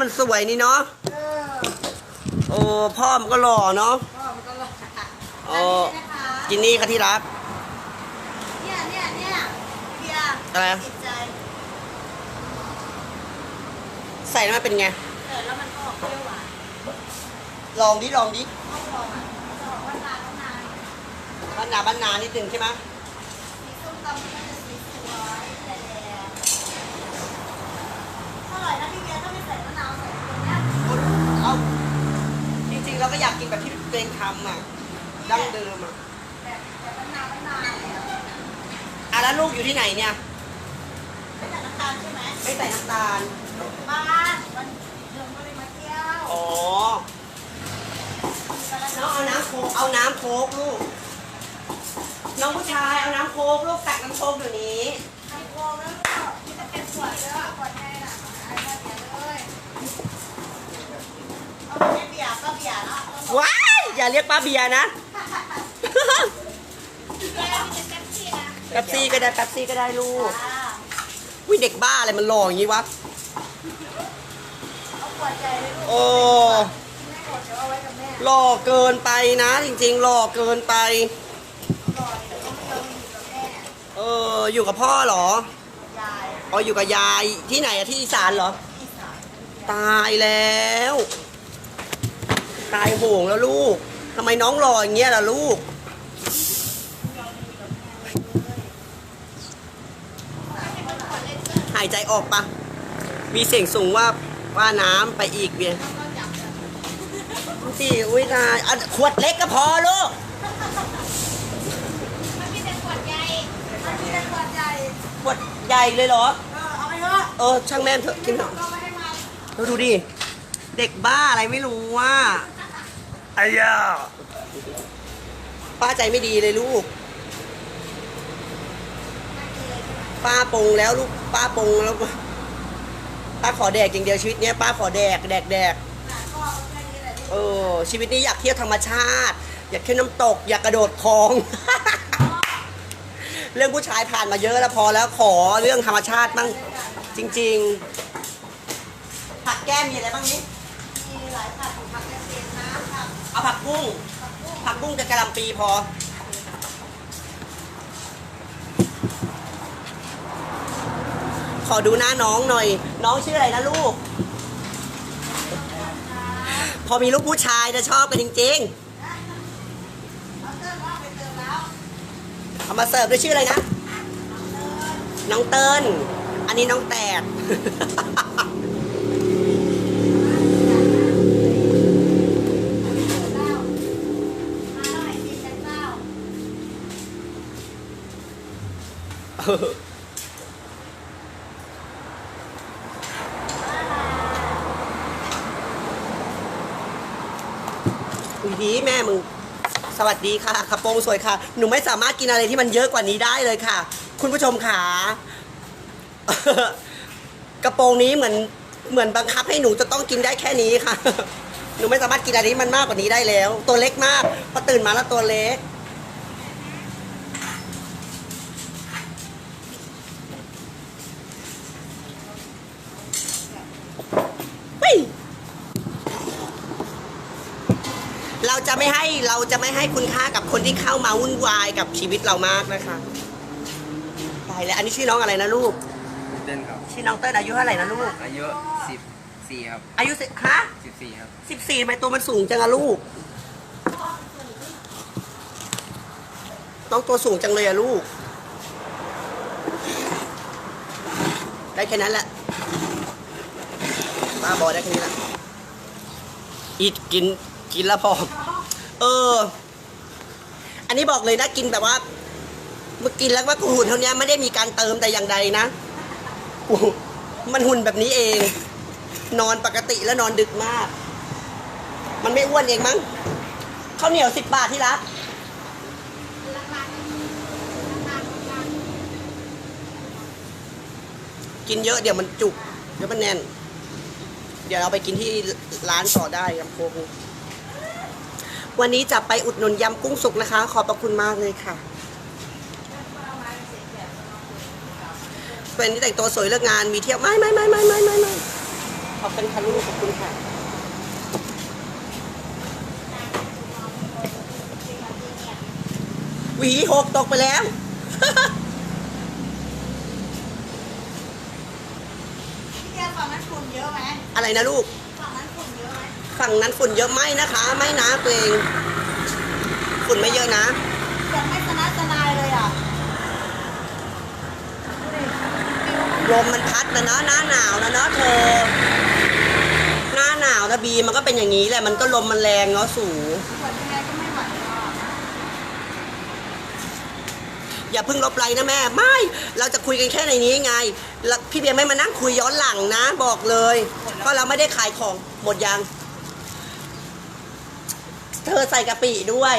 มันสวยนี่เนาะเออโอ้พ่อมันก็หล่อเนาะพ่อมันก็รอโอ้นนี้นะคะกินนี่ค่ะที่รัก เนี่ยเนี่ยเนี่ยเบียร์อะไร ติดใจใส่แล้วมันเป็นไง เออแล้วมันก็ออกเปรี้ยวหวานลองดิลองดิต้องลองอะจะบอกว่าร้านต้องนาน บ้านนาบ้านนานิดนึงใช่ไหม สีส้มตำมันก็จะสีสวยแต่แดงอ ร่อยนะพี่เบียร์ถ้าไม่ใส่มะนาวใส่ตรงเนี้ยเอาจริงๆเราก็อยากกินแบบที่ตัวเองทำอะดั้งเดิมอะแบบแบบมะนาวมะนาวเลยอะอะแล้วลูกอยู่ที่ไหนเนี่ยไม่ใส่น้ำตาลใช่ไหมไม่ใส่น้ำตาลบ้านวันเดือนก็เลยมาเที่ยวอ๋อมีกันแล้วน้องเอาน้ำโคกเอาน้ำโคกลูกน้องผู้ชายเอาน้ำโคกลูกตักน้ำโคกเดี๋ยวนี้ ไฮโกแล้วก็ที่จะเป็นขวดเด้อขวดแห้งอะไอ้แม่เบียร์เลยเอาไปให้เบียร์ก็เบียร์แล้วต้องบอก ว้าย อย่าเรียกป้าเบียร์นะแก้วที่เป็นแป๊บซี่นะแป๊บซี่ก็ได้แป๊บซี่ก็ได้ลูกอ่าวิเด็กบ้าอะไรมันหล่ออย่างนี้วะเอาขวดใหญ่เลยลูกโอ้ไม่หมดเดี๋ยวเอาไว้กับแม่หล่อเกินไปนะ จริงๆหล่อเกินไปก่อนเดี๋ยวต้องไปเอาอยู่กับแม่เอออยู่กับพ่อเหรอยายอ๋ออยู่กับยายที่ไหนอะที่อีสานเหรอพี่สาวตายแล้ว ตายโหงแล้วลูก ทำไมน้องหล่ออย่างเงี้ยล่ะลูก หายใจออกปะมีเสียงสูงว่าว่าน้ำไปอีกเบียร์ที่อุ้ยตายอะขวดเล็กก็พอลูกมันมีแต่ขวดใหญ่มันมีแต่ขวดใหญ่ ขวดใหญ่เลยเหรอ เออ เอาไปเถอะเออ ช่างแม่งเถอะกินเถอะเอาไปให้มันเราดูดิ เด็กบ้าอะไรไม่รู้ว่าไอ้ยาป้าใจไม่ดีเลยลูก ป้าปงแล้วลูก ป้าปงแล้ว ป้าขอแดกอย่างเดียวชีวิตเนี้ยป้าขอแดกแดกแดกหนาก็เอาแค่นี้แหละดิเออชีวิตนี้อยากเที่ยวธรรมชาติ อยากเที่ยวน้ำตก อยากกระโดดคลอง เรื่องผู้ชายผ่านมาเยอะแล้วพอแล้วขอเรื่องธรรมชาติบ้างจริง ๆ ผักแก้มมีอะไรบ้างนี้ มีหลายผักผักเกษตรน้ำผัก เอาผักบุ้ง ผักบุ้งผักบุ้งจะกระหลำปีพอ ขอดูหน้าน้องหน่อย น้องชื่ออะไรนะลูก พอมีลูกผู้ชายจะชอบกันจริง ๆ เอามาเสิร์ฟด้วยชื่ออะไรนะ น้องเติ้ลอันนี้น้องแตด สวัสดีค่ะกระโปรงสวยค่ะ หนูไม่สามารถกินอะไรที่มันเยอะกว่านี้ได้เลยค่ะ คุณผู้ชมขากระโปรงนี้เหมือนเหมือนบังคับให้หนูจะต้องกินได้แค่นี้ค่ะ หนูไม่สามารถกินอะไรที่มันมากกว่านี้ได้แล้ว ตัวเล็กมากพอตื่นมาแล้วตัวเล็ก เฮ้ย เราจะ ไม่ให้เราจะไม่ให้คุณค่ากับคนที่เข้ามาวุ่นวายกับชีวิตเรามากนะคะตายแล้วอันนี้ชื่อน้องอะไรนะลูก เต้นครับ ชื่อน้องเต้นอายุเท่าไหร่นะลูก อายุสิบสี่ครับอายุสิฮะสิบสี่ครับสิบสี่ทำไมตัวมันสูงจังอะลูก น้องตัวสูงจังเลยอะลูก ได้แค่นั้นแหละบ้าบอได้แค่นี้แหละอีดกินกินแล้วพอ เออ อันนี้บอกเลยนะกินแบบว่าเมื่อกินแล้วว่ากูหุ่นเท่านี้ไม่ได้มีการเติมแต่อย่างใดนะกูมันหุ่นแบบนี้เอง นอนปกติแล้วนอนดึกมาก มันไม่อ้วนเองมั้งข้าวเหนียวสิบบาทที่รักกินเยอะเดี๋ยวมันจุกเดี๋ยวมันแน่น เดี๋ยวเราไปกินที่ร้านต่อได้ยำโคก วันนี้จะไปอุดหนุนยำกุ้งสุกนะคะ ขอบพระคุณมากเลยค่ะเป็นที่แต่งตัวสวยเลิกงานมีเที่ยวไม่ไม่ไม่ไม่ไม่ไม่ไม่ขอบคุณค่ะลูกขอบคุณค่ะหวีหกตกไปแล้วพี่เดียฝั่งนั้นฝุ่นเยอะไหมอะไรนะลูก ฝั่งนั้นฝุ่นเยอะไหมนะคะ ไม่นะตัวเอง ฝุ่นไม่เยอะนะยังไม่สนัดสนายเลยอะดูดิลมมันพัดนะเนาะหน้าหนาวนะเนาะเธอ หน้าหนาวนะบีมันก็เป็นอย่างนี้แหละมันก็ลมมันแรงเนาะสูงปวดยังไงก็ไม่ไหวอะอย่าเพิ่งลบไลน์นะแม่ ไม่ เราจะคุยกันแค่ในนี้ไงแล้วพี่เบียร์ไม่มานั่งคุยย้อนหลังนะ บอกเลย เพราะเราไม่ได้ขายของหมดยัง เธอใส่กะปิด้วย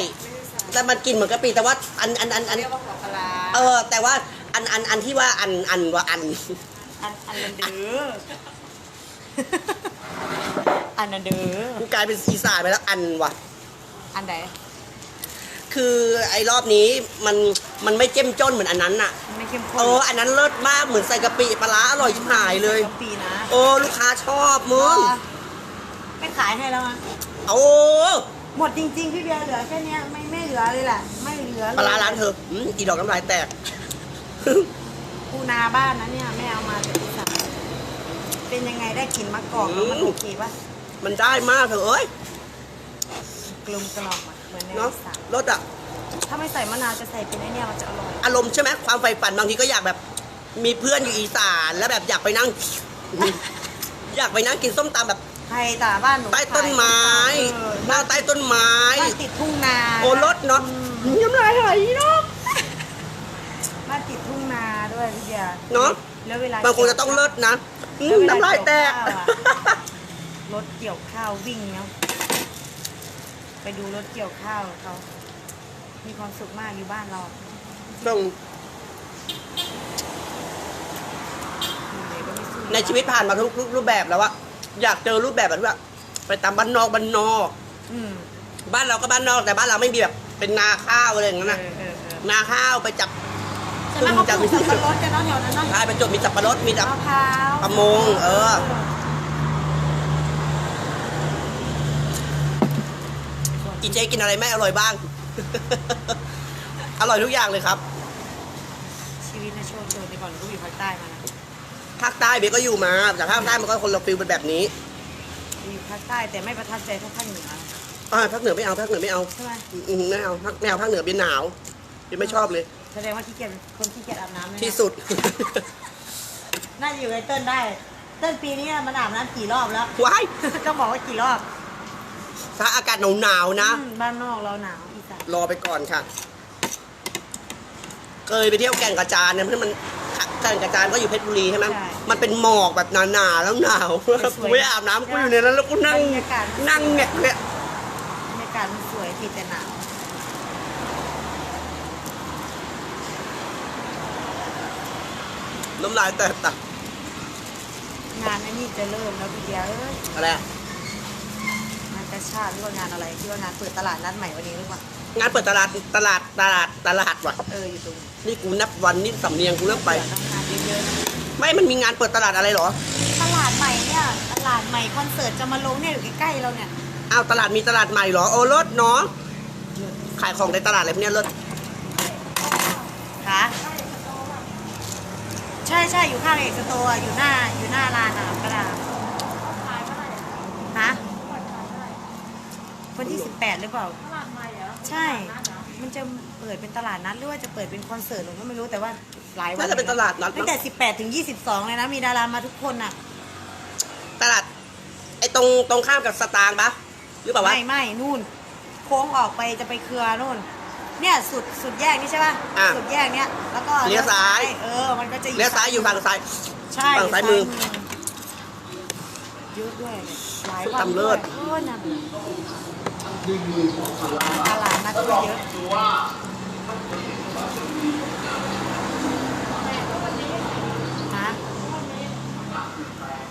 แต่มันกินเหมือนกะปิแต่ว่าอันอันอันอันเรียกว่าหัวปลาร้าเออ แต่ว่าอันอันอันที่ว่าอันอันว่าอัน อันอันนันเด้ออันนันเด้อกูกลายเป็นอีสานไปแล้วอันว่ะ อันไหนคือไอ้รอบนี้มันมันไม่เจ้มจ้นเหมือนอันนั้นน่ะไม่เข้มข้นเอออันนั้นเลิศมากเหมือนใส่กะปิปลาร้าอร่อยชิบหายเลย กะปีนะโอ้ลูกค้าชอบมึง ไม่ขายให้แล้วอะโอ้ หมดจริงๆพี่เบียร์เหลือแค่เนี้ยไม่ไม่เหลือเลยแหละไม่เหลือเลยปลาร้าร้านเธออืมอีดอกน้ำลายแตกปูนาบ้านนะเนี่ยแม่เอามาจากอีสานเป็นยังไงได้กลิ่นมะกอกแล้วมันโอเคปะมันได้มากเธอเอ้ยกลมกล่อมอะเหมือนในเนาะอีสานรสอะถ้าไม่ใส่มะนาวจะใส่เป็นไอเนี่ยมันจะอร่อยอารมณ์ใช่ไหมความใฝ่ฝันบางทีก็อยากแบบ มีเพื่อนอยู่อีสานแล้วแบบอยากไปนั่ง อยากไปนั่งกินส้มตำแบบ ใครแต่บ้านหนูใต้ต้นไม้ เออหน้าใต้ต้นไม้ บ้านติดทุ่งนาโอ้รสเนาะน้ำลายไหลเนาะ บ้านติดทุ่งนาด้วยพี่เบียร์เนาะแล้วเวลาบางคนจะต้องเลิศนะอืมน้ำลายแตก รถเกี่ยวข้าววิ่งเนาะไปดูรถเกี่ยวข้าวเขามีความสุขมากอยู่บ้านเราต้องอยู่ไหนก็ไม่สู้ในชีวิตผ่านมาทุกรูปแบบแล้วอะ อยากเจอรูปแบบแบบที่ว่าไปตามบ้านนอกบ้านนอก อืมบ้านเราก็บ้านนอกแต่บ้านเราไม่มีแบบเป็นนาข้าวอะไรอย่างนั้นเอนะอเออเออนาข้าวไปจับใช่ไหมเขาปลูกสับปะรดกันเนาะแถวนั้นเนาะใช่ไปจดมีจับปลารถมีจับมะพร้าวประมงเออ อีเจกินอะไรไม่อร่อยบ้าง อร่อยทุกอย่างเลยครับ ชีวิตนะโชคโชนไปก่อนก็อยู่ภาคใต้มานะ ภาคใต้เบยก็อยู่มาแต่ภาคใต้มันก็คนละฟิลเป็นแบบนี้อยู่ภาคใต้แต่ไม่ประทับใจเท่าภาคเหนืออ่าภาคเหนือไม่เอาภาคเหนือไม่เอาใช่ไหมอืมไม่เอาภาคไม่เอาภาคเหนือเป็นหนาวเป็นไม่ชอบเลยแสดงว่าขี้เกียจคนขี้เกียจอาบน้ำเลยนะที่สุด น่าจะอยู่ในเติ้ลได้ เติ้ลปีนี้มันอาบน้ำกี่รอบแล้ว ว้ายต้องบอกว่ากี่รอบถ้าอากาศหนาวๆนะ อืมบ้านนอกเราหนาวอีสานรอไปก่อนค่ะ เคยไปเที่ยวแก่งกระจานเนี่ยเพราะมันแก่งกระจานก็อยู่เพชรบุรีใช่ไหมมันเป็นหมอกแบบหนาๆแล้วหนาวกูไม่อาบน้ำกูอยู่ในนั้นแล้วกูนั่งบรรยากาศ นั่งเนี่ยเนี่ยบรรยากาศมันสวยทีแต่หนาวน้ำลายแตกตักงานไอันนี้จะเริ่มแล้วพี่เดียเอ้ยอะไรอะงานกระชาติหรือว่างานอะไรที่ว่างานเปิดตลาดนัดใหม่วันนี้หรือเปล่างานเปิดตลาดตลาดตลาดตลาดว่ะเอออยู่ตรงนี่ กูนับวันนี่สำเนียงกูเริ่มไป เปิดต้องงานเยอะๆนะไม่มันมีงานเปิดตลาดอะไรเหรอตลาดใหม่เนี่ย ตลาดใหม่คอนเสิร์ตจะมาลงเนี่ยอยู่ใกล้ๆเราเนี่ย อ้าวตลาดมีตลาดใหม่เหรอโอ้รถเนาะขายของในตลาดอะไรพวกเนี้ยรถคะใช่ใช่อยู่ข้างเอกสโตร์อะอยู่หน้าอยู่หน้าร้านอะกระดาษฮะวันที่สิบแปดหรือเปล่า ใช่ มันจะ เปิดเป็นตลาดนัดหรือว่าจะเปิดเป็นคอนเสิร์ตหนูก็ไม่รู้แต่ว่าหลายวันน่าจะเป็นตลาดนัดตั้มั้งงแต่สิบแปดถึงยี่สิบสองเลยนะ มีดารามาทุกคนอะ ตลาดไอ้ตรงตรงข้ามกับสตางค์ปะหรือเปล่าวะ ไม่ไม่นู่น โค้งออกไปจะไปเครือนู่น เนี่ยสุดสุดแยกนี่ใช่ป่ะอะสุดแยกเนี้ยแล้วก็เลี้ยวซ้าย เออมันก็จะเลี้ยวซ้ายอยู่ฝั่งซ้าย ใช่ฝั่งซ้ายมือเยอะด้วยหลายสุดวันตำเลิด้วยศโอ้ยน่าเบื่อตลาดนัดก็เยอะ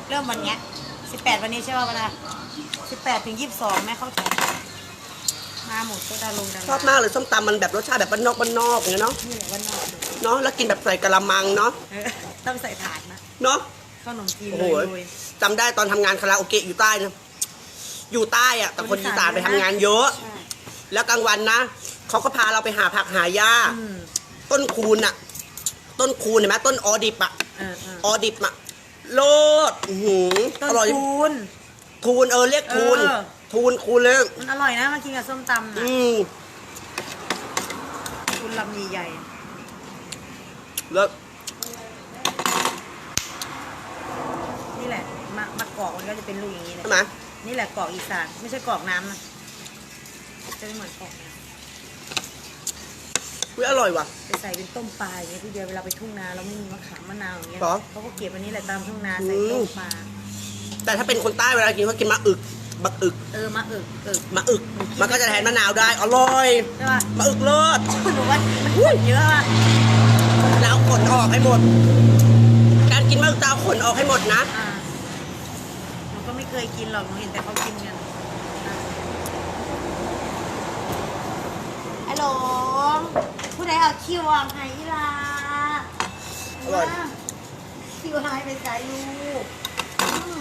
เริ่มวันเนี้ยสิบแปดวันนี้ใช่ป่ะปะนะสิบแปดถึงยี่สิบสองแม่เข้าถึงมาหมดก็ดาลงดาราชอบมากเลยส้มตำมันแบบรสชาติแบบบ้านนอกบ้านนอกอย่างเงี้ยเนาะนี่แหละวันนอกเนาะแล้วกินแบบใส่กะละมังเนาะเออต้องใส่ถาดนะเนาะเขขนมจีนโอ้เลโหยเลยจำได้ตอนทำงานคาราโอเกะอยู่ใต้นะอยู่ใต้อะแต่คนอีสานไปทำงานเยอะใช่แล้วกลางวันนะเขาก็พาเราไปหาผักหาหญ้าอืมต้นคูณอะต้นคูณเห็นไหมต้นออดิบอะเออเออออดิบอะ โลดอื้อหือต้นอร่อย คูณ ทูนเออเรียกทูนเออ ทูนคูณเลยมันอร่อยนะมากินกับส้มตำนะอืมคูณลำใหญ่แล้วๆนี่แหละมะมะกอกมันก็จะเป็นลูกอย่างนี้แหละใช่ไหมนี่แหละกอกอีสานไม่ใช่กอกน้ำนะจะไม่เหมือนกอกน้ อุ๊ยอร่อยว่ะำไปใส่เป็นต้มปลาอย่างเงี้ยพี่เดียวเวลาไปทุ่งนาเราไม่มีมะขามมะนาวอย่างเงี้ยหรอเขาก็เก็บอันนี้แหละตามทุ่งนาใส่อืมต้มปลา แต่ถ้าเป็นคนใต้เวลากินเขากินมะอึกบักอึก เออมะอึกอึกมะอึก มันก็จะแทนมะนาวได้ อร่อยใช่ป่ะมะอึกเลิศหนูว่ามันขนเยอะอะแล้วเอาขนออกให้หมด การกินมะอึกจะเอาขนออกให้หมดนะอ่าหนูก็ไม่เคยกินหรอกหนูเห็นแต่เขากินกันฮัลโหล ผู้ใดเอาคิววางไห้อีลาอร่อยคิวหายไปใส่ลูกอืม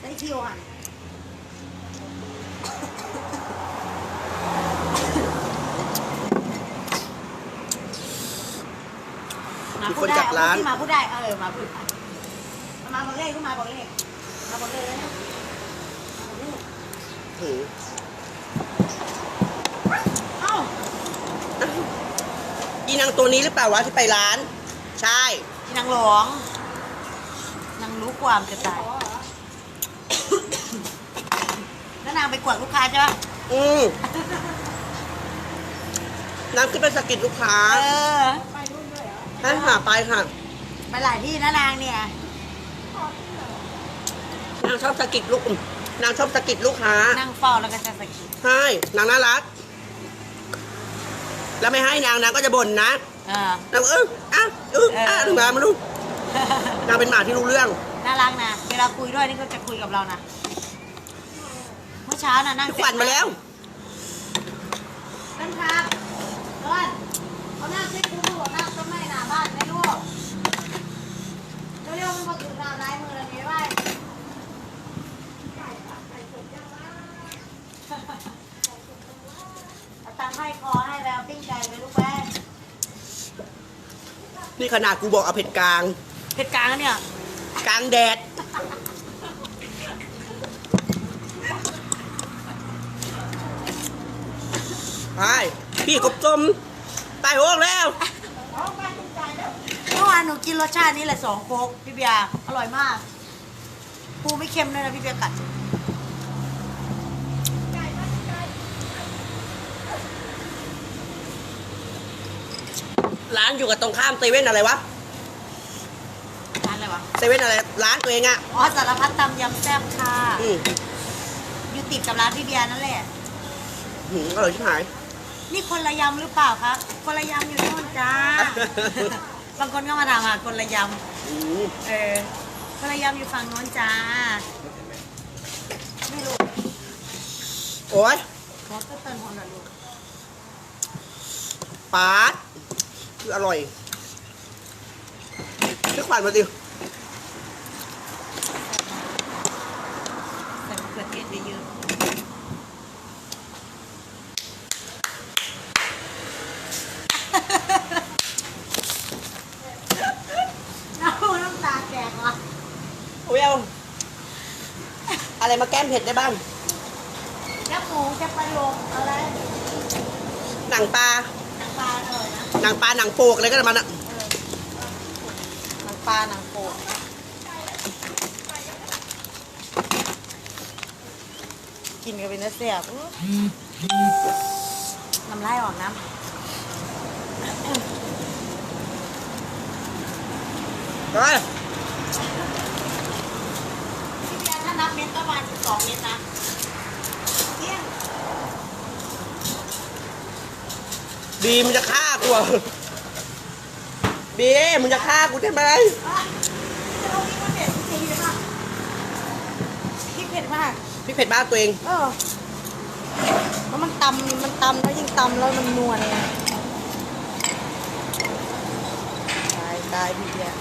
ได้คิวหันมีคนจัดร้านที่มาพูดได้เออ มาพูดมาบอกเลขก็มาบอกเลขมาบอกเลขแล้วนะหือเอ้า อี นางตัวนี้หรือเปล่าวะที่ไปร้าน ใช่ นางหลวงนางรู้ความจะตาย แล้วนางไปกวดลูกค้าใช่ปะอืมนางขึ้นไปสะกิดลูกค้าเออ ให้หาไปค่ะไปหลายที่นะนางเนี่ย นางชอบสะกิดลูก นางชอบสะกิดลูกค้านั่งเฝ้าแล้วก็จะสะกิด ใช่นางน่ารัก แล้วไม่ให้นางนางก็จะบ่นนะเออนางเอออะเอออะถึงมาไม่รู้นางเป็นหมาที่รู้เรื่อง น่ารักนะ เวลาคุยด้วยนี่ก็จะคุยกับเรานะ เมื่อเช้าน่ะนั่งขวัญมาแล้วนั่นครับเอิ้นเขานั่งเช็คดูบอกนั่งต้นไม้หน้าบ้านไหมลูกเร็วๆมันมาถึงน้ำลายมือแล้วนี่ไว้เอา ตังค์ให้คอให้แล้วปิ้งไก่ไปลูกแม่นี่ขนาดกูบอกเอาเผ็ดกลาง เผ็ดกลางเนี่ย กลางแดดใช่พี่กบจมตายโหงแล้ว เมื่อวานหนูกินรสชาตินี้แหละสองโคกพี่เบียร์อร่อยมากปูไม่เค็มด้วยนะพี่เบียร์กัด ร้านอยู่กับตรงข้ามเซเว่นอะไรวะร้านอะไรวะ เซเว่นอะไรร้านตัวเองอะอ๋อสารพัดตำยำแซ่บค่ะ อืมอยู่ติดกับร้านพี่เบียร์นั่นแหละ หืมอร่อยชิบหาย นี่คนละยำหรือเปล่าคะ คนละยำอยู่โน่นจ้า บางคนก็มาถามหาคนละยอืมำเออ คนละยำอยู่ฝั่งโน้นจ้า ไม่รู้โอ้ยขอก็เติมหอมหน่อยลูกปาด คืออร่อยชื่อขวัญมาดิใส่มะเขือเทศเยอะๆน้ำน้ำตาแตกว่ะโอ้ยเอาอะไรมาแก้มเผ็ดได้บ้างแค่หมูแค่ปลาโลงอะไร หนังปลาหนังปลาเออนะ หนังปลาหนังโปกอะไรก็ได้มันอะหนังปลาหนังโปกกินกันเป็นเนื้อเสียบอุ๊ยน้ำลายออกน้ำเฮ้ยพี่เบียร์ถ้านับเม็ดก็ประมาณสองเม็ดนะเที่ยงบีมันจะฆ่า กูอะบีมึงจะฆ่ากูใช่ไหมอะจะเอาพริกมาเผ็ดจริงๆป่ะพริกเผ็ดมากพี่เผ็ดบ้านตัวเอง เออแล้วมันตำมันตำแล้วยิ่งตำแล้วมันนวลไงตายตายพี่เบียร์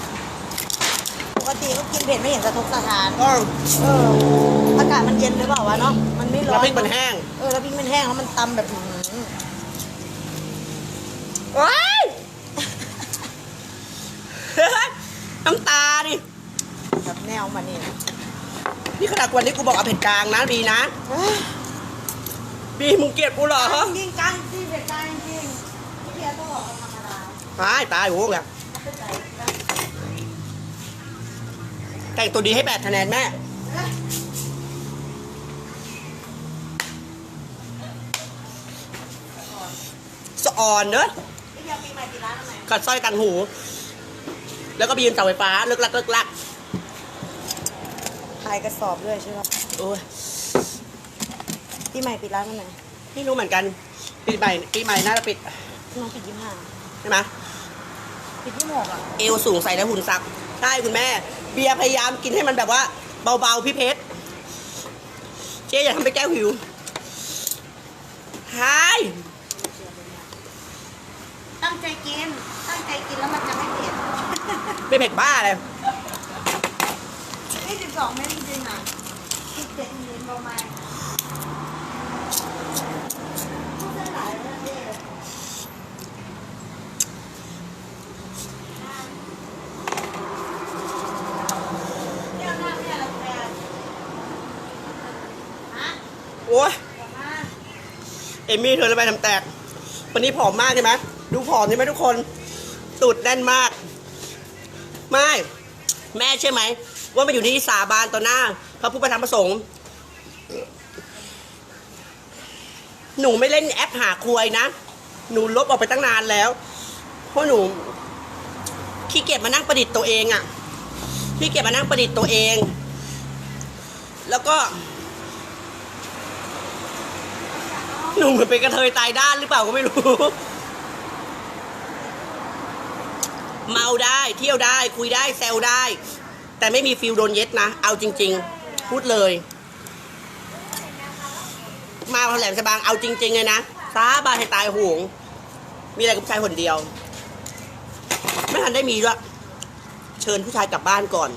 กติก็กินเผ็ดไม่เห็นสะทกสะท้านก็เอออากาศมันเย็นหรือเปล่าวะเนาะมันไม่ร้อนน้ำพริกมันแห้ง เออแล้วพริกมันแห้งแล้วมันตำแบบหืม ว้าย น้ำตาดิ แบบแนวมันนี่นะ นี่ขนาดวันนี้กูบอกเอาเผ็ดกลางนะบีนะเอ้ยบีมึงเกลียดกูเหรอจริงจังจริงเผ็ดจังจริงพี่เพียต้องบอกว่าธรรมดาตายตายโว้ยแต่งตัวดีให้แปดคะแนนแม่สะอ่อนเนอะพี่เพียปีใหม่ปีร้านอะไรขัดสร้อยกันหู แล้วก็บีนเสาไฟฟ้าเลิกลักเลิกลักขายกระสอบด้วยใช่ไหมโอ้ยปีใหม่ปีร้านวันไหนไม่รู้เหมือนกันปีใหม่ปีใหม่น่าจะปิดน้องปิดยี่ห้าใช่ไหมปิดยี่หกอะเอวสูงใส่แล้วหุ่นสักใช่คุณแม่ เบียร์พยายามกินให้มันแบบว่า เบาๆพี่เพชรเจ๊อย่าทำไปแก้วหิวใช่ตั้งใจกิน ตั้งใจกินแล้วมันจะไม่เผ็ดไม่เผ็ดบ้าเลย นี่สิบสองเม็ดจริงๆอะสิบเจ็ดเม็ดประมาณพูดได้หลายแล้วเนี่ยฮะโอ้ยเอมี่เธอจะไปทำแตก วันนี้ผอมมากใช่ไหมดูผอมใช่ไหมทุกคน ตูดแน่นมาก ไม่ แม่เชื่อไหม ว่ามาอยู่ที่สาบานต่อหน้า พระผู้ประธรรมประสงค์หนูไม่เล่นแอปหาควยนะ หนูลบออกไปตั้งนานแล้ว เพราะหนูขี้เกียจมานั่งประดิษฐ์ตัวเองอะ่ะขี้เกียจมานั่งประดิษฐ์ตัวเอง แล้วก็ หนูเหมือนเป็นกระเทยตายด้านหรือเปล่าก็ไม่รู้ เมาได้ เที่ยวได้ คุยได้แซวได้ แต่ไม่มีฟิลโดนเย็ดนะ เอาจริง ๆ พูดเลย มาแหลมฉบังเอาจริง ๆ เลยนะสาบาให้ตายโหงมีอะไรกับผู้ชายคนเดียว ไม่ทันได้มีด้วยเชิญผู้ชายกลับบ้านก่อน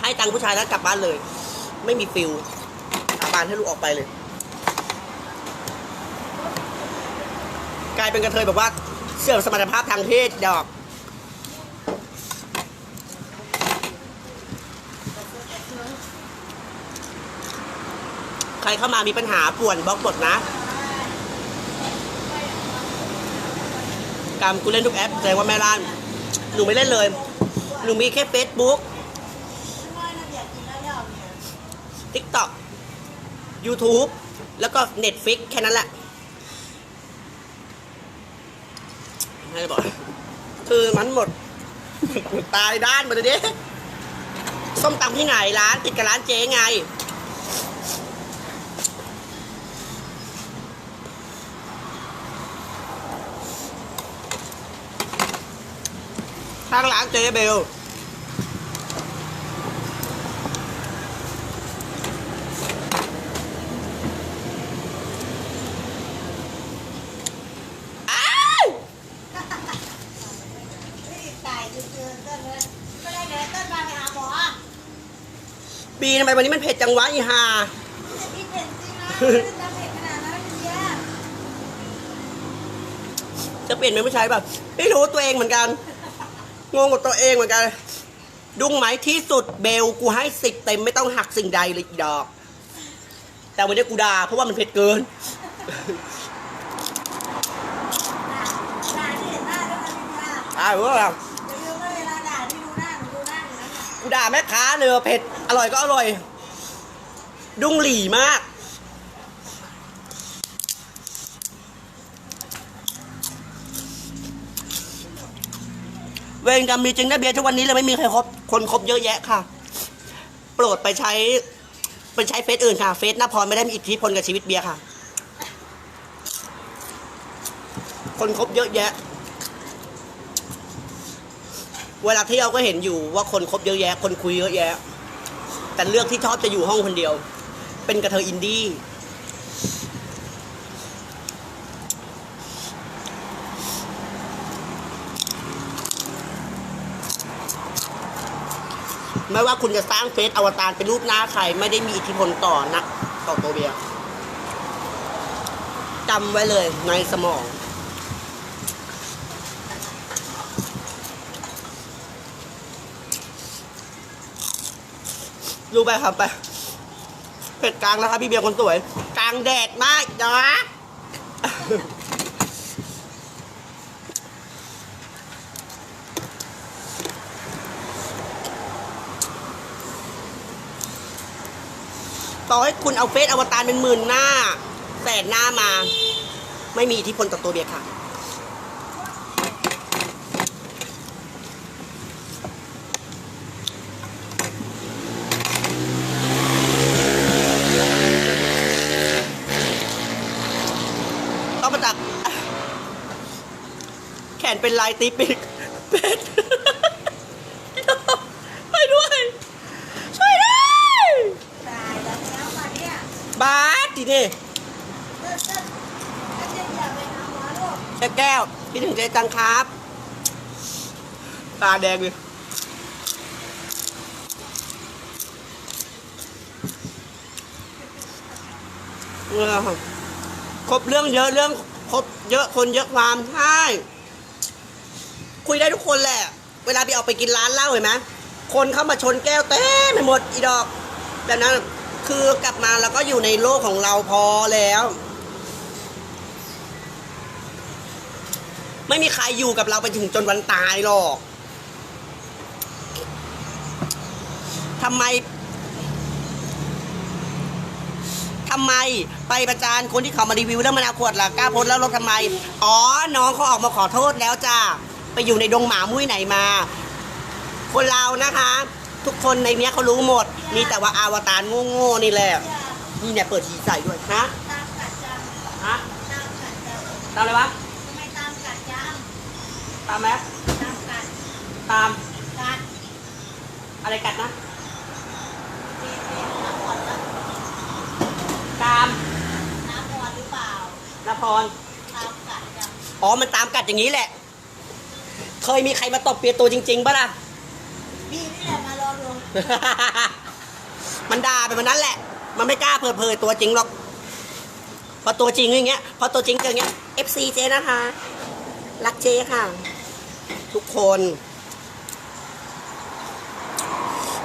ให้ตังค์ผู้ชายแล้วกลับบ้านเลย ไม่มีฟิลสาบานให้ลูกออกไปเลย กลายเป็นกระเทยแบบว่าเสื่อมสมรรถภาพทางเพศดอก รเข้ามามีปัญหาป่วนบล็อกบทนะกรรมกูเล่นทุกแอปแสดงว่าแม่ร้านหนูไม่เล่นเลย หนูมีแค่ Facebook TikTok YouTube แล้วก็ Netflix แค่นั้นแหละไม่บอกคือมันหมด ตายด้านหมดเลยดิส้มตำที่ไหนร้านติดกับร้านเจ๊ไง ข้างร้านเจ๊เบลอ้าวตายจนเกินต้นเลยก็ได้เดี๋ยวต้นพาไปหาหมอบีทำไมวันนี้มันเผ็ดจังวะอีฮาพี่เผ็ดจริงนะไม่ได้ทำเผ็ดขนาดนั้นพี่เพียจะเปลี่ยนเป็นผู้ชายแบบไม่รู้ตัวเองเหมือนกัน งงกับตัวเองเหมือนกัน ดุ้งไหมที่สุดเบลกูให้สิบเต็มไม่ต้องหักสิ่งใดเลยอีดอก แต่วันนี้กูด่าเพราะว่ามันเผ็ดเกิน ด่าที่เห็นหน้าด้วยนะพี่เพียอ้าวว่าอย่าลืมว่าเวลาด่าที่ดูหน้าหนูดูหน้าหนูนั้นน่ะกูด่าแม่ค้าเลยว่าเผ็ด อร่อยก็อร่อย ดุ้งหลี่มาก เวรกรรมมีจริงนะเบียร์ทุกวันนี้เลยไม่มีใครครบคนครบเยอะแยะค่ะ โปรดไปใช้ไปใช้เฟซอื่นค่ะ เฟซหน้าพรไม่ได้มีอิทธิพลกับชีวิตเบียร์ค่ะ คนครบเยอะแยะ เวลาเที่ยวก็เห็นอยู่ว่าคนคบเยอะแยะ คนคุยเยอะแยะ แต่เลือกที่ชอบจะอยู่ห้องคนเดียว เป็นกระเทยอินดี้ ไม่ว่าคุณจะสร้างเฟซอวตารเป็นรูปหน้าใคร ไม่ได้มีอิทธิพลต่อนักต่อตัวเบียจำไว้เลยในสมองรู้ไปครับไปเป็ดกลางแล้วครับพี่เบียร์คนสวย กลางแดดมากจ้า ต่อให้คุณเอาเฟซอวตารเป็นหมื่นหน้า แสนหน้ามา ไม่มีอิทธิพลต่อตัวเบียร์ค่ะ ต้องมาจากแขนเป็นลายตีปีกเป็ด ไปด้วย ช่วยด้วย ตายแล้วแล้วมาเนี่ย บา สทีนี่เลิเลิกก็จะอย่าไปหาหมอลูกแก้วแก้วพี่ถึงใจจังครับ ตาแดงเลยเออครบเรื่องเยอะเรื่องครบเยอะคนเยอะความใช่คุยได้ทุกคนแหละ เวลาไปออกไปกินร้านเหล้าเห็นไหมคนเข้ามาชนแก้วเต็มไปหมดอีดอกแบบนั้น คือกลับมาแล้วก็อยู่ในโลกของเราพอแล้ว ไม่มีใครอยู่กับเราไปถึงจนวันตายหรอกทำไมทำไมไปประจานคนที่เขามารีวิวเรื่องมะนาวขวดล่ะกล้าโพสต์แล้วลบทำไม อ๋อ น้องเขาออกมาขอโทษแล้วจ้าไปอยู่ในดงหมามุ้ยไหนมา คนเรานะคะ ทุกคนในเนี้ยเขารู้หมด มีแต่ว่าอาวตารโง่ๆนี่แหละ นี่เนี่ยเปิดทีใส่ด้วยฮะตามกัดจฮะตามกัดจตามอะไรวะทำไมตามกัดจังตามไหมตามกัดตามกัดอะไรกัดนะตีเป็นน้ำอดแล้วตามน้ำหอดหรือเปล่า นพร ตามกัดจังอ๋อ มันตามกัดอย่างนี้แหละ เคยมีใครมาตบเปียตัวจริงๆปะล่ะพี่นี่แหละ มันด่าไปมันนั้นแหละ มันไม่กล้าเปิดเผยตัวจริงหรอก พอตัวจริงอย่างเงี้ย พอตัวจริงเจออย่างเงี้ย FC เจนะคะ รักเจค่ะ ทุกคน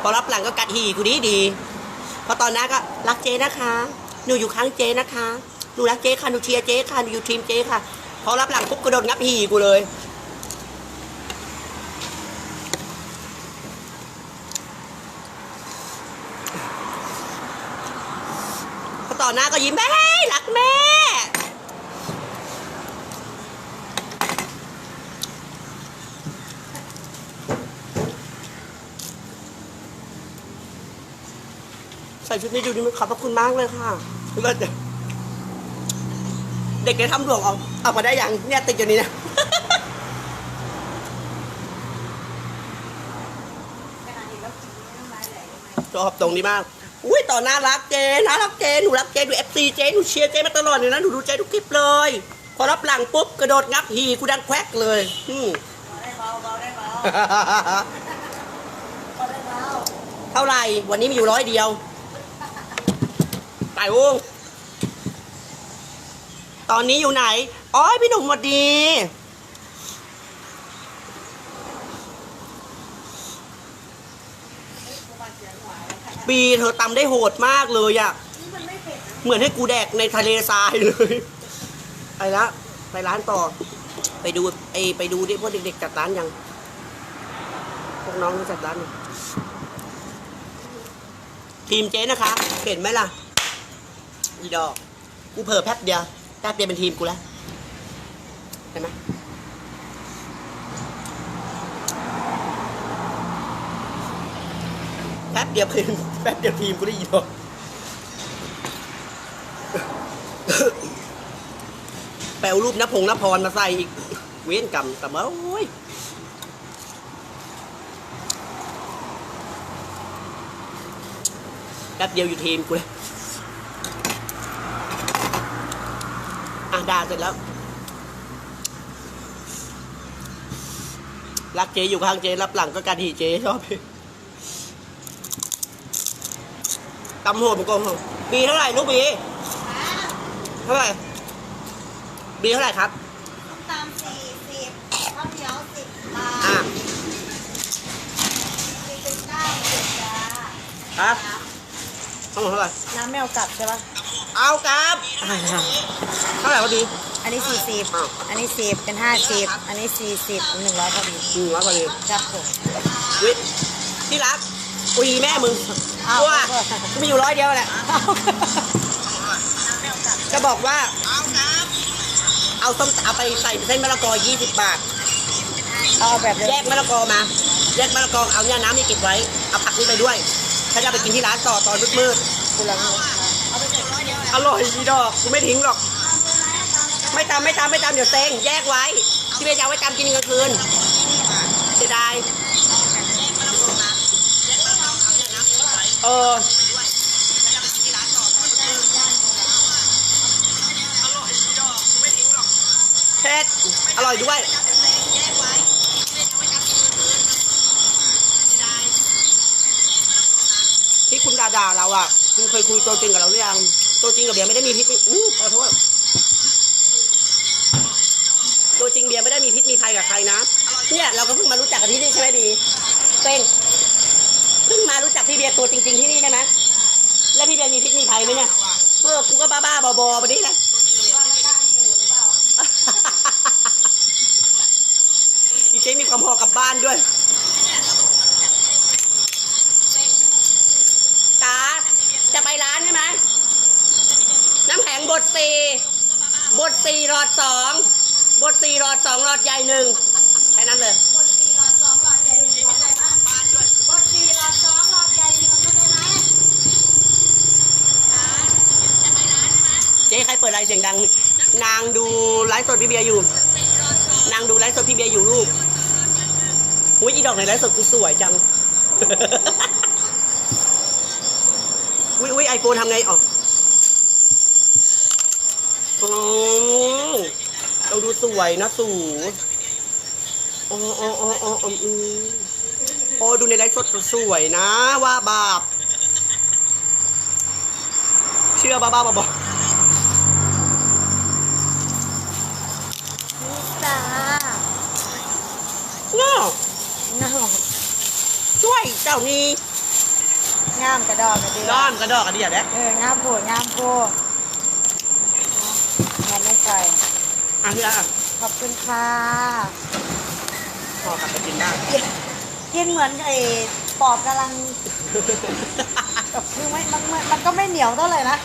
พอรับหลังก็กัดหีกูดีดี พอตอนหนั้นก็รักเจนะคะ หนูอยู่ข้างเจนะคะ หนูรักเจค่ะ หนูเชียร์เจค่ะ หนูอยู่ทีมเจค่ะ พอรับหลังปุ๊บก็โดนงับหีกูเลย พอต่อ หน้าก็ยิ้มแม่รักแม่ใส่ชุดนี้ดูดีมั้ยขอบพระคุณมากเลยค่ะเลิศเด็กในถ้ำหลวงเอาเอามาได้ยังเนี่ยติดอยู่นี่นะขนาดนี้แล้วกินน้ำลายไหลเลยไหมชอบตรงนี้มากอุ้ย ต่อหน้ารักเจนะรักเจหนูรักเจดูเอฟซีเจหนูเชียร์เจมาตลอดเลยนะหนูดูเจทุกคลิปเลย พอรับหลังปุ๊บกระโดดงับฮีกูดังแควกเลยอืมเบาได้เบาเบาได้เบาเบาได้เบาเท่าไหร่วันนี้มีอยู่ร้อยเดียวตายวงตอนนี้อยู่ไหน อ๋อพี่หนุ่มสวัสดี ปีเธอตำได้โหดมากเลยอะนี่มันไม่เผ็ดนะเหมือนให้กูแดกในทะเลทรายเลยไปละไปร้านต่อ ไปดูไอไปดูดิพวกเด็กๆจัดร้านยังพวกน้องจัดร้านยังทีมเจ๊นะคะเห็นไหมล่ะอีดอก กูเผลอแป๊บเดียวแป๊บเดียวเป็นทีมกูแล้วเห็นไหม แป๊บเดียวเป็นแป๊บเดียวทีมกูได้อีดอกแปลรูปนพงนพรมาใส่อีก เว้นกรรมแต่ว่าโอ้ยแป๊บเดียวอยู่ทีมกูเลยอะด่าเสร็จแล้ว รักเจอยู่ข้างเจรับหลังก็การหีเจชอบ ตำโหดมันโกงบีเท่าไหร่ลูกบีเท่าไหร่บีเท่าไหร่ครับตามสี่สิบข้าวเหนียวสิบบาอะทสี่สิบเก้าสิบจ้าครับทั้งหมดเท่าไหร่น้ำไม่เอากลับใช่ปะเอาครับเท่าไหร่พอดีอันนี้สี่สิบอ้าวอันนี้สิบเป็นห้าสิบอันนี้สี่สิบหนึ่งร้อยพอดีหนึ่งร้อยพอดีครับผมวิที่รัก อุยแม่มึงเอาว่ากูมีอยู่ร้อยเดียวแหละจะบอกว่า เอาส้มเอาไปใส่เส้นมะละกอ20 บาท เอาแบบเดิมแยกมะละกอมา แยกมะละกอเอาเนี่ยน้ำนี่เก็บไว้ เอาผักนี่ไปด้วยถ้าจะเอาไปกินที่ร้านต่อตอนมืดคุณละมือๆอร่อยดีดอกกูไม่ทิ้งหรอก ไม่ตามไม่ตามไม่ตามเดี๋ยวเซ็งแยกไว้ที่เบยจะเอาไว้ตามกินกลางคืน เออเผ็ดอร่อยด้วยที่คุณดาดาเราอะคุณเคยคุยตัวจริงกับเราหรือยังตัวจริงกับเบียร์ไม่ได้มีพิษอู้ขอโทษตัวจริงเบียร์ไม่ได้มีพิษมีภัยกับใครนะเนี่ยเราก็เพิ่งมารู้จักกันที่นี่ใช่ไหมดีเต้งเพิ่งมารู้จักพี่เบียร์ตัวจริง ๆที่นี่ใช่ไหมแล้วพี่เบียร์มีพิษมีภัยไหมเนี่ยเออกูก็บ้าๆบอๆไปนี่แหละดีเจมีความหอกลับบ้านด้วยตาจะไปร้านใช่ไหมน้ำแข็งบดสี่บดสี่หลอดสองบดสี่หลอดสองหลอดใหญ่หนึ่งแค่นั้นเลย เสียงดัง นางดูไลฟ์สดพี่เบียร์อยู่ นางดูไลฟ์สดพี่เบียร์อยู่ลูกอุ้ยอีดอกในไลฟ์สดกูสวยจังอุ้ยอุ้ยไอโฟนทำไงอ๋ออืมเราดูสวยนะสูอ๋ออ๋ออ๋ออ๋ออืมโอ้ดูในไลฟ์สดสวยนะว่าบาปเชื่อบ้าบ้าๆบอ จ้าๆง้อน้าช่วยเจ้านี้งามกระดอกกระเดียด้อนกระดอกกระเดียดแด้เอองามโผล่งามโผล่งามลงไปอะพี่ละอะขอบคุณค่ะพอกลับไปกินได้ กินกินเหมือนไอ้ปอบกำลังแบบคือไม่มันมันมันก็ไม่เหนียวเท่าไหร่นะ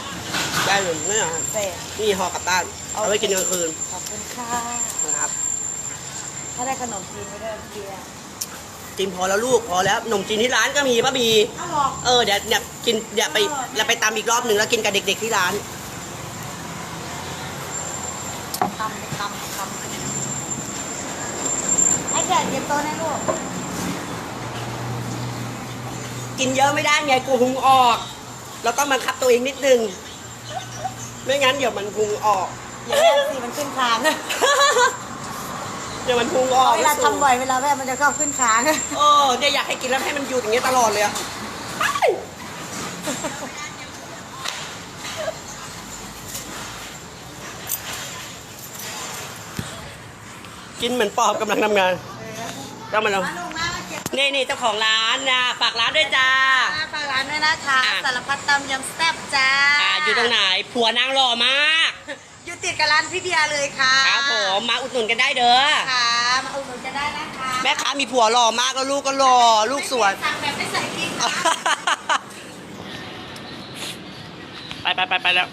ได้เลยไม่เอาเสร็จนี่ห่อกลับบ้านเอาไว้กินกลางคืนขอบคุณค่ะนะครับ ถ้าได้ขนมจีนไม่ได้เบียร์กินพอแล้วลูกพอแล้วขนมจีนที่ร้านก็มีป้าบีอ้าวหรอเออเดี๋ยวเนี่ยกินเดี๋ยวไปเราไปตามอีกรอบหนึ่งแล้วกินกับเด็ก ๆที่ร้าน ตำตำตำไอ้แขกเก็บโต๊ะให้ลูกกินเยอะไม่ได้ไงกูพุงออก เราต้องบังคับตัวเองนิดนึง ไม่งั้นเดี๋ยวมันพุงออก อย่าแม่สิมันขึ้นคาง เดี๋ยวมันพุงออกเวลาทำบ่อยเวลาแม่มันจะเข้าขึ้นคางเออเนี่ยอยากให้กินแล้วให้มันหยุดอย่างเงี้ยตลอดเลยอะไปกินเหมือนปอบกำลังทำงานก็มาลองมาลงมาเก็บนี่นี่เจ้าของร้านนะฝากร้านด้วยจ้าฝากร้านด้วยนะคะอะสารพัดตำยำแซ่บจ้าอ่าอยู่ตรงไหนผัวนางหล่อมาก อยู่ติดกับร้านพี่เบียร์เลยค่ะครับผมมาอุดหนุนกันได้เด้อค่ะมาอุดหนุนกันได้นะคะแม่ค้ามีผัวหล่อมากแล้วลูกก็หล่อลูกสวยสั่งแบบไม่ใส่พริกไปไปไปไปแล้ว